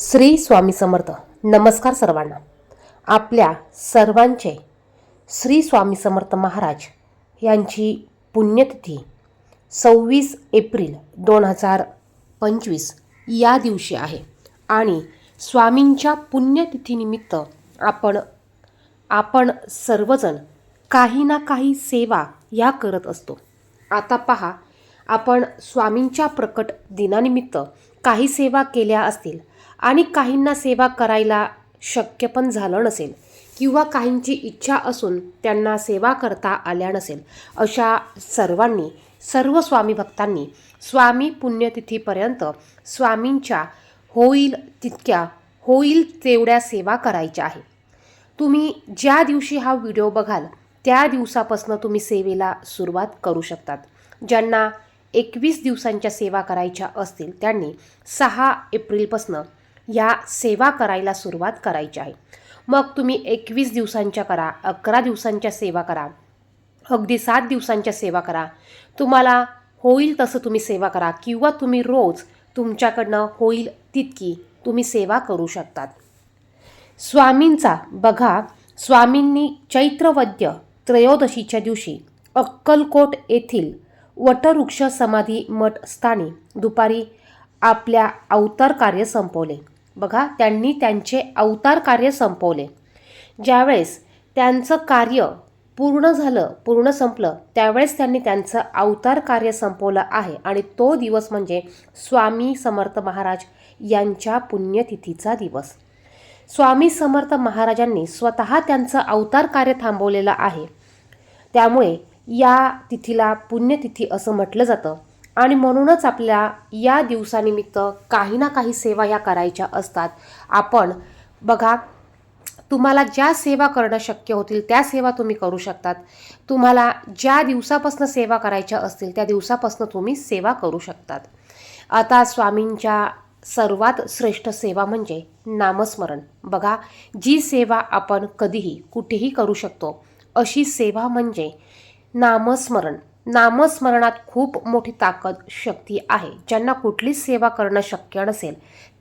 श्री स्वामी समर्थ. नमस्कार सर्वांना. आपल्या सर्वांचे श्री स्वामी समर्थ महाराज यांची पुण्यतिथी सव्वीस एप्रिल दोन हजार पंचवीस या दिवशी आहे. आणि स्वामींच्या पुण्यतिथीनिमित्त आपण आपण सर्वजण काही ना काही सेवा या करत असतो. आता पहा आपण स्वामींच्या प्रकट दिनानिमित्त काही सेवा केल्या असतील. आणि काहींना सेवा करायला शक्य पण झालं नसेल किंवा काहींची इच्छा असून त्यांना सेवा करता आल्या नसेल अशा सर्वांनी सर्व स्वामी भक्तांनी स्वामी पुण्यतिथीपर्यंत स्वामींच्या होईल तितक्या होईल तेवढ्या सेवा करायच्या आहे. तुम्ही ज्या दिवशी हा व्हिडिओ बघाल त्या दिवसापासून तुम्ही सेवेला सुरुवात करू शकतात. ज्यांना एकवीस दिवसांच्या सेवा करायच्या असतील त्यांनी सहा एप्रिलपासनं ह्या सेवा करायला सुरुवात करायची आहे. मग तुम्ही एकवीस दिवसांच्या करा अकरा दिवसांच्या सेवा करा अगदी सात दिवसांच्या सेवा करा. तुम्हाला होईल तसं तुम्ही सेवा करा किंवा तुम्ही रोज तुमच्याकडनं होईल तितकी तुम्ही सेवा करू शकतात. स्वामींचा बघा स्वामींनी चैत्रवद्य त्रयोदशीच्या दिवशी अक्कलकोट येथील वटवृक्ष समाधी मठ स्थानी दुपारी आपल्या अवतार कार्य संपवले. बघा त्यांनी त्यांचे अवतार कार्य संपवले. ज्यावेळेस त्यांचं कार्य पूर्ण झालं पूर्ण संपलं त्यावेळेस त्यांनी त्यांचं अवतार कार्य संपवलं आहे. आणि तो दिवस म्हणजे स्वामी समर्थ महाराज यांच्या पुण्यतिथीचा दिवस. स्वामी समर्थ महाराजांनी स्वतः त्यांचं अवतार कार्य थांबवलेलं आहे. त्यामुळे या तिथीला पुण्यतिथी असं म्हटलं जातं. आणि म्हणूनच आपल्या या दिवसानिमित्त काही ना काही सेवा या करायच्या असतात. आपण बघा तुम्हाला ज्या सेवा करणं शक्य होतील त्या सेवा तुम्ही करू शकतात. तुम्हाला ज्या दिवसापासून सेवा करायच्या असतील त्या दिवसापासून तुम्ही सेवा करू शकतात. आता स्वामींच्या सर्वात श्रेष्ठ सेवा म्हणजे नामस्मरण. बघा जी सेवा आपण कधीही कुठेही करू शकतो अशी सेवा म्हणजे नामस्मरण. नामस्मरणात खूप मोठी ताकद शक्ती आहे. ज्यांना कुठलीच सेवा करणं शक्य नसेल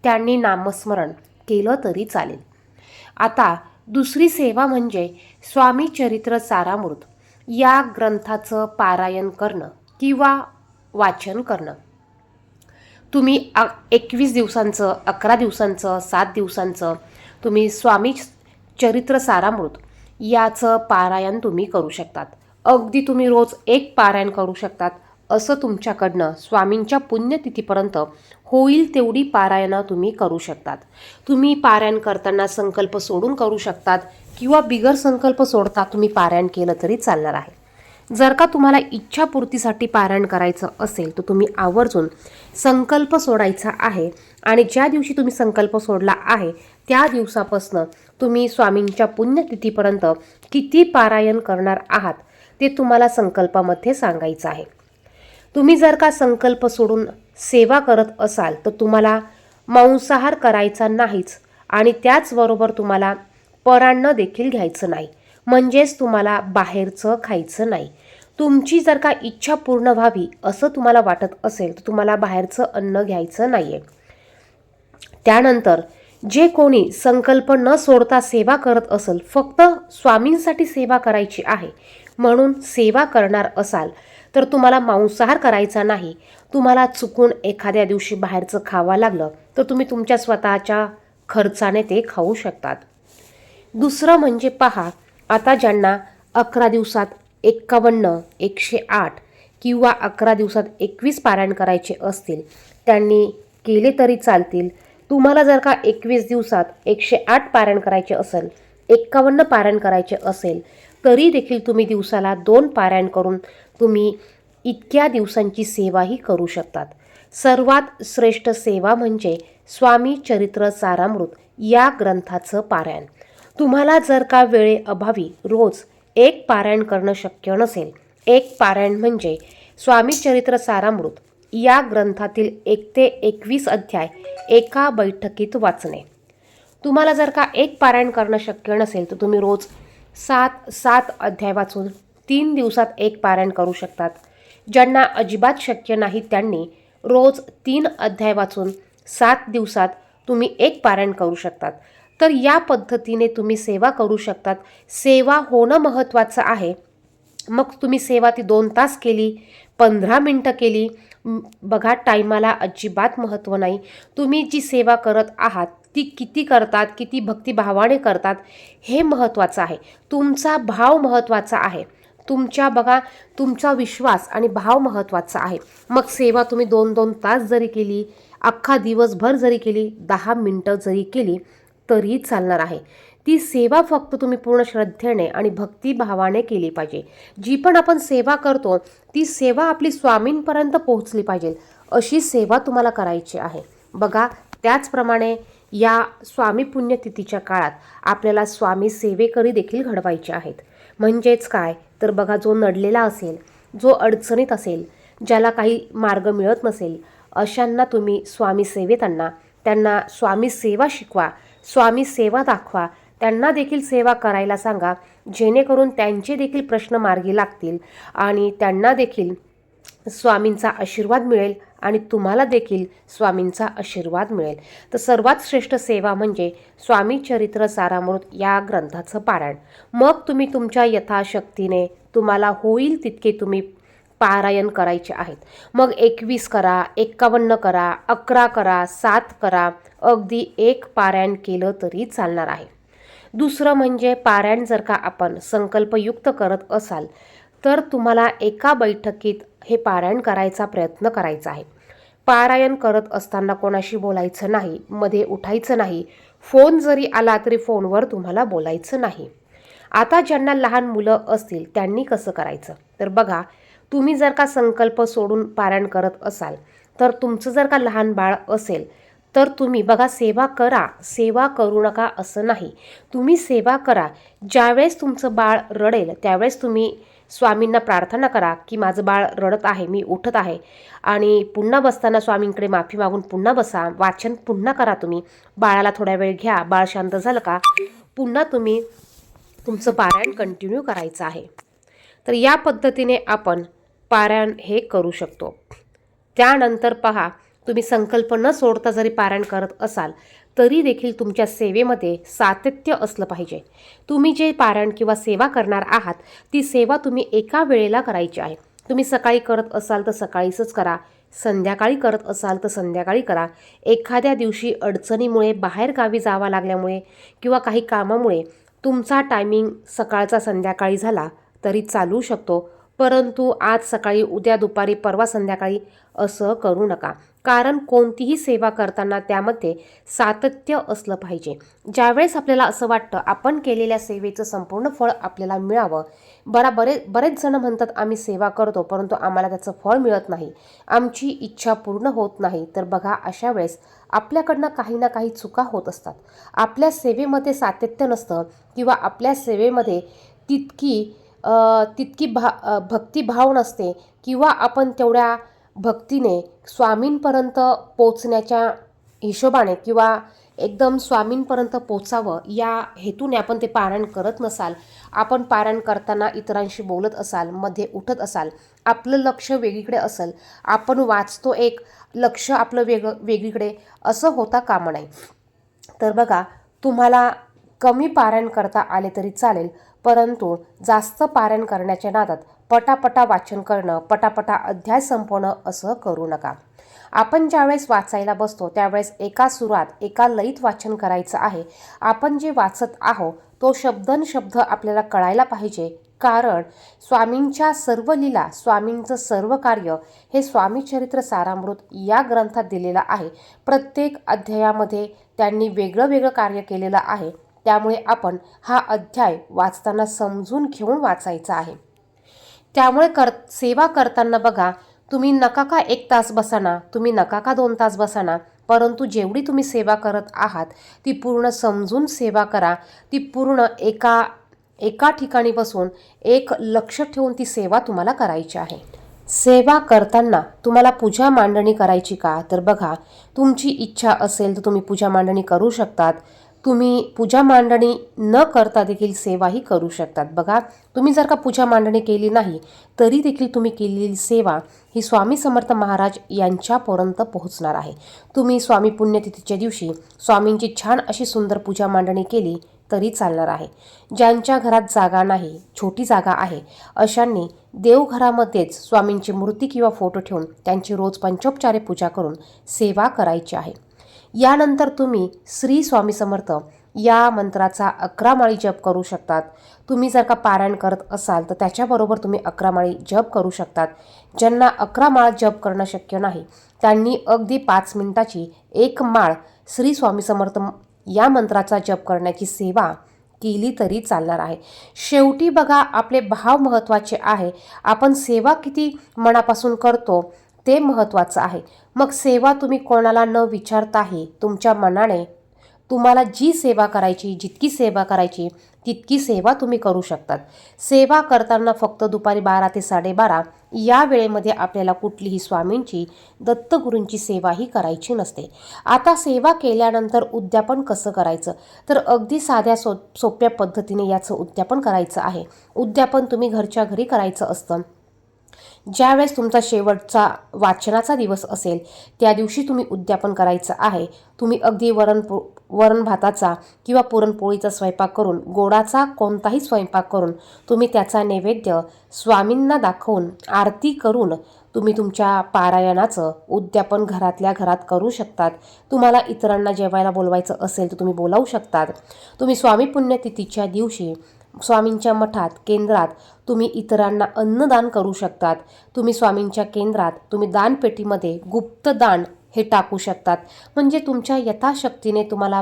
त्यांनी नामस्मरण केलं तरी चालेल. आता दुसरी सेवा म्हणजे स्वामी चरित्र सारामृत. या ग्रंथाचं पारायण करणं किंवा वाचन करणं. तुम्ही एकवीस दिवसांचं अकरा दिवसांचं सात दिवसांचं तुम्ही स्वामी चरित्र सारामृत याचं पारायण तुम्ही करू शकतात. अगदी तुम्ही रोज एक पारायण करू शकतात असं तुमच्याकडनं स्वामींच्या पुण्यतिथीपर्यंत होईल तेवढी पारायणं तुम्ही करू शकतात. तुम्ही पारायण करताना संकल्प सोडून करू शकतात किंवा बिगर संकल्प सोडता तुम्ही पारायण केलं तरी चालणार आहे. जर का तुम्हाला इच्छापूर्तीसाठी पारायण करायचं असेल तर तुम्ही आवर्जून संकल्प सोडायचा आहे आणि ज्या दिवशी तुम्ही संकल्प सोडला आहे त्या दिवसापासनं तुम्ही स्वामींच्या पुण्यतिथीपर्यंत किती पारायण करणार आहात ते तुम्हाला संकल्पामध्ये सांगायचं आहे. तुम्ही जर का संकल्प सोडून सेवा करत असाल तर तुम्हाला मांसाहार करायचा नाहीच आणि त्याचबरोबर तुम्हाला परान्न देखील घ्यायचं नाही. म्हणजेच तुम्हाला बाहेरचं खायचं नाही. तुमची जर का इच्छा पूर्ण व्हावी असं तुम्हाला वाटत असेल तर तुम्हाला बाहेरचं अन्न घ्यायचं नाही आहे त्यानंतर जे कोणी संकल्प न सोडता सेवा करत असेल फक्त स्वामींसाठी सेवा करायची आहे म्हणून सेवा करणार असाल तर तुम्हाला मांसाहार करायचा नाही. तुम्हाला चुकून एखाद्या दिवशी बाहेरचं खावं लागलं तर तुम्ही तुमच्या स्वतःच्या खर्चाने ते खाऊ शकतात. दुसरं म्हणजे पहा आता ज्यांना अकरा दिवसात एक्कावन्न एकशे आठ किंवा अकरा दिवसात एकवीस पारायण करायचे असतील त्यांनी केले तरी चालतील. तुम्हाला जर का एकवीस दिवसात एकशे आठ पारायण करायचे असेल एक्कावन्न पारायण करायचे असेल तरी देखील तुम्ही दिवसाला दोन पारायण करून तुम्ही इतक्या दिवसांची सेवाही करू शकतात. सर्वात श्रेष्ठ सेवा म्हणजे स्वामी चरित्र सारामृत या ग्रंथाचं पारायण. तुम्हाला जर का वेळेअभावी रोज एक पारायण करणं शक्य नसेल एक पारायण म्हणजे स्वामी चरित्र सारामृत या ग्रंथातील एक ते एकवीस अध्याय एका बैठकीत वाचणे. तुम्हाला जर का एक पारायण करणं शक्य नसेल तर तुम्ही रोज सात सात अध्याय वाचून तीन दिवसात एक पारायण करू शकतात. ज्यांना अजिबात शक्य नाही त्यांनी रोज तीन अध्याय वाचून सात दिवसात तुम्ही एक पारायण करू शकतात. तर या पद्धतीने तुम्ही सेवा करू शकतात. सेवा होणं महत्त्वाचं आहे. मग तुम्ही सेवा ती दोन तास केली पंधरा मिनटं केली बघा टायमाला अजिबात महत्त्व नाही. तुम्ही जी सेवा करत आहात ती किती करतात किती भक्तिभावाने करतात हे महत्त्वाचं आहे. तुमचा भाव महत्त्वाचा आहे. तुमच्या बघा तुमचा विश्वास आणि भाव महत्त्वाचा आहे. मग सेवा तुम्ही दोन दोन तास जरी केली अख्खा दिवसभर जरी केली दहा मिनटं जरी केली तरी चालणार आहे. ती सेवा फक्त तुम्ही पूर्ण श्रद्धेने आणि भक्तिभावाने केली पाहिजे. जी पण आपण सेवा करतो ती सेवा आपली स्वामींपर्यंत पोहोचली पाहिजे. अशी सेवा तुम्हाला करायची आहे. बघा त्याचप्रमाणे या स्वामी पुण्यतिथीच्या काळात आपल्याला स्वामी सेवेकरी देखील घडवायचे आहेत. म्हणजेच काय? तर बघा जो नडलेला असेल जो अडचणीत असेल ज्याला काही मार्ग मिळत नसेल अशांना तुम्ही स्वामी सेवेत आणा त्यांना स्वामी सेवा शिकवा स्वामी सेवा दाखवा त्यांना देखील सेवा करायला सांगा जेणेकरून त्यांचे देखील प्रश्न मार्गी लागतील आणि त्यांना देखील स्वामींचा आशीर्वाद मिळेल आणि तुम्हाला देखील स्वामींचा आशीर्वाद मिळेल. तर सर्वात श्रेष्ठ सेवा म्हणजे स्वामी चरित्र सारामृत या ग्रंथाचं पारायण. मग तुम्ही तुमच्या यथाशक्तीने तुम्हाला होईल तितके तुम्ही पारायण करायचे आहेत. मग एकवीस करा एक्कावन्न करा अकरा करा सात करा अगदी एक पारायण केलं तरी चालणार आहे. दुसरं म्हणजे पारायण जर का आपण संकल्पयुक्त करत असाल तर तुम्हाला एका बैठकीत हे पारायण करायचा प्रयत्न करायचा आहे. पारायण करत असताना कोणाशी बोलायचं नाही मध्ये उठायचं नाही. फोन जरी आला तरी फोनवर तुम्हाला बोलायचं नाही. आता ज्यांना लहान मुलं असतील त्यांनी कसं करायचं? तर बघा तुम्ही जर का संकल्प सोडून पारायण करत असाल तर तुमचं जर का लहान बाळ असेल तर तुम्ही बघा सेवा करा. सेवा करू नका असं नाही. तुम्ही सेवा करा. ज्यावेळेस तुमचं बाळ रडेल त्यावेळेस तुम्ही स्वामींना प्रार्थना करा की माझं बाळ रडत आहे मी उठत आहे. आणि पुन्हा बसताना स्वामींकडे माफी मागून पुन्हा बसा वाचन पुन्हा करा तुम्ही. बाळाला थोड्या वेळ घ्या बाळ शांत झालं का? पुन्हा तुम्ही तुमचं पारायण कंटिन्यू करायचं आहे. तर या पद्धतीने आपण पारायण हे करू शकतो. त्यानंतर पहा तुम्ही संकल्प न सोडता जरी पारायण करत असाल तरी देखील तुमच्या सेवेमध्ये सातत्य असलं पाहिजे. तुम्ही जे पारायण किंवा सेवा करणार आहात ती सेवा तुम्ही एका वेळेला करायची आहे. तुम्ही सकाळी करत असाल तर सकाळीच करा संध्याकाळी करत असाल तर संध्याकाळी करा. एखाद्या दिवशी अडचणीमुळे बाहेर गावी लागल्यामुळे किंवा काही कामामुळे तुमचा टायमिंग सकाळचा संध्याकाळी झाला तरी चालू शकतो. परंतु आज सकाळी उद्या दुपारी परवा संध्याकाळी असं करू नका. कारण कोणतीही सेवा करताना त्यामध्ये सातत्य असलं पाहिजे. ज्यावेळेस आपल्याला असं वाटतं आपण केलेल्या सेवेचं संपूर्ण फळ आपल्याला मिळावं. बरा बरे बरेच जण म्हणतात आम्ही सेवा करतो परंतु आम्हाला त्याचं फळ मिळत नाही. आमची इच्छा पूर्ण होत नाही. तर बघा अशा वेळेस आपल्याकडनं काही ना काही चुका होत असतात. आपल्या सेवेमध्ये सातत्य नसतं किंवा आपल्या सेवेमध्ये तितकी तितकी भा भक्तिभाव नसते किंवा आपण तेवढ्या भक्तीने स्वामींपर्यंत पोचण्याच्या हिशोबाने किंवा एकदम स्वामींपर्यंत पोचावं या हेतूने आपण ते पारायण करत नसाल आपण पारायण करताना इतरांशी बोलत असाल मध्ये उठत असाल आपलं लक्ष वेगळीकडे असेल आपण वाचतो एक लक्ष आपलं वेग वेगळीकडे असं होता कामा नये. तर बघा तुम्हाला कमी पारायण करता आले तरी चालेल परंतु जास्त पारायण करण्याच्या नादात पटापटा वाचन करणं पटापटा अध्याय संपवणं असं करू नका. आपण ज्यावेळेस वाचायला बसतो त्यावेळेस एका सुरात एका लईत वाचन करायचं आहे. आपण जे वाचत आहो तो शब्दन शब्द आपल्याला कळायला पाहिजे. कारण स्वामींच्या सर्व लीला स्वामींचं सर्व कार्य हे स्वामी चरित्र सारामृत या ग्रंथात दिलेलं आहे. प्रत्येक अध्यायामध्ये त्यांनी वेगळं वेगळं कार्य केलेलं आहे. त्यामुळे आपण हा अध्याय वाचताना समजून घेऊन वाचायचा आहे. त्यामुळे कर सेवा करताना बघा तुम्ही नका का एक तास बसाना तुम्ही नका का दोन तास बसाना परंतु जेवढी तुम्ही सेवा करत आहात ती पूर्ण समजून सेवा करा ती पूर्ण एका एका ठिकाणी बसून एक लक्ष ठेवून ती सेवा तुम्हाला करायची आहे. सेवा करताना तुम्हाला पूजा मांडणी करायची का? तर बघा तुमची इच्छा असेल तर तुम्ही पूजा मांडणी करू शकतात. तुम्ही पूजा मांडणी न करता देखील सेवाही करू शकतात. बघा तुम्ही जर का पूजा मांडणी केली नाही तरी देखील तुम्ही केलेली सेवा ही स्वामी समर्थ महाराज यांच्यापर्यंत पोहोचणार आहे. तुम्ही स्वामी पुण्यतिथीच्या दिवशी स्वामींची छान अशी सुंदर पूजा मांडणी केली तरी चालणार आहे. ज्यांच्या घरात जागा नाही छोटी जागा आहे अशांनी देवघरामध्येच स्वामींची मूर्ती किंवा फोटो ठेवून त्यांची रोज पंचोपचारे पूजा करून सेवा करायची आहे. यानंतर तुम्ही श्री स्वामी समर्थ या मंत्राचा अकरा माळी जप करू शकतात. तुम्ही जर का पारायण करत असाल तर त्याच्याबरोबर तुम्ही अकरा माळी जप करू शकतात. ज्यांना अकरा माळ जप करणं शक्य नाही त्यांनी अगदी पाच मिनिटाची एक माळ श्री स्वामी समर्थ या मंत्राचा जप करण्याची सेवा केली तरी चालणार आहे. शेवटी बघा आपले भाव महत्त्वाचे आहे. आपण सेवा किती मनापासून करतो ते महत्त्वाचं आहे. मग सेवा तुम्ही कोणाला न विचारताही तुमच्या मनाने तुम्हाला जी सेवा करायची जितकी सेवा करायची तितकी सेवा तुम्ही करू शकतात. सेवा करताना फक्त दुपारी बारा ते साडेबारा या वेळेमध्ये आपल्याला कुठलीही स्वामींची दत्तगुरूंची सेवाही करायची नसते. आता सेवा केल्यानंतर उद्यापन कसं करायचं? तर अगदी साध्या सो सोप्या पद्धतीने याचं उद्यापन करायचं आहे. उद्यापन तुम्ही घरच्या घरी करायचं असतं. ज्यावेळेस तुमचा शेवटचा वाचनाचा दिवस असेल त्या दिवशी तुम्ही उद्यापन करायचं आहे. तुम्ही अगदी वरण पो वरण भाताचा किंवा पुरणपोळीचा स्वयंपाक करून गोडाचा कोणताही स्वयंपाक करून तुम्ही त्याचा नैवेद्य स्वामींना दाखवून आरती करून तुम्ही तुमच्या पारायणाचं उद्यापन घरातल्या घरात करू शकतात. तुम्हाला इतरांना जेवायला बोलवायचं असेल तर तुम्ही बोलावू शकतात. तुम्ही स्वामी पुण्यतिथीच्या दिवशी स्वामींच्या मठात केंद्रात तुम्ही इतरांना अन्नदान करू शकतात. तुम्ही स्वामींच्या केंद्रात तुम्ही दानपेटीमध्ये गुप्त दान हे टाकू शकतात. म्हणजे तुमच्या यथाशक्तीने तुम्हाला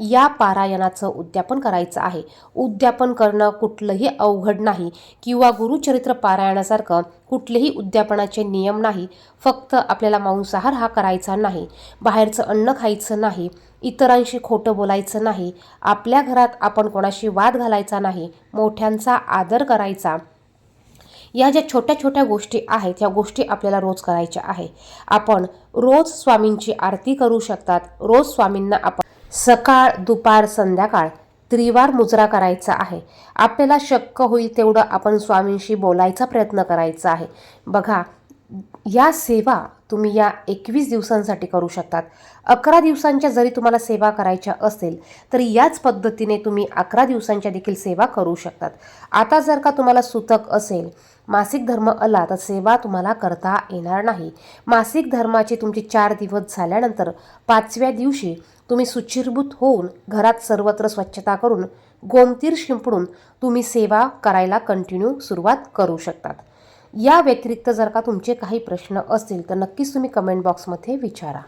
या पारायणाचं उद्यापन करायचं आहे. उद्यापन करणं कुठलंही अवघड नाही किंवा गुरुचरित्र पारायणासारखं कुठलेही उद्यापनाचे नियम नाही. फक्त आपल्याला मांसाहार हा करायचा नाही. बाहेरचं अन्न खायचं नाही. इतरांशी खोटं बोलायचं नाही. आपल्या घरात आपण कोणाशी वाद घालायचा नाही. मोठ्यांचा आदर करायचा. या ज्या छोट्या छोट्या गोष्टी आहेत या गोष्टी आपल्याला रोज करायच्या आहे. आपण रोज स्वामींची आरती करू शकतात. रोज स्वामींना आपण सकाळ दुपार संध्याकाळ त्रिवार मुजरा करायचा आहे. आपल्याला शक्य होईल तेवढं आपण स्वामींशी बोलायचा प्रयत्न करायचा आहे. बघा या सेवा तुम्ही या एकवीस दिवसांसाठी करू शकतात. अकरा दिवसांच्या जरी तुम्हाला सेवा करायच्या असेल तर याच पद्धतीने तुम्ही अकरा दिवसांच्या देखील सेवा करू शकतात. आता जर का तुम्हाला सुतक असेल मासिक धर्म आला तर सेवा तुम्हाला करता येणार नाही. मासिक धर्माचे तुमचे चार दिवस झाल्यानंतर पाचव्या दिवशी तुम्ही सुचिरभूत होऊन घरात सर्वत्र स्वच्छता करून गोमतीर शिंपडून तुम्ही सेवा करायला कंटिन्यू सुरुवात करू शकतात. या व्यतिरिक्त जर का तुमचे काही प्रश्न असतील तर नक्कीच तुम्ही कमेंट बॉक्समध्ये विचारा.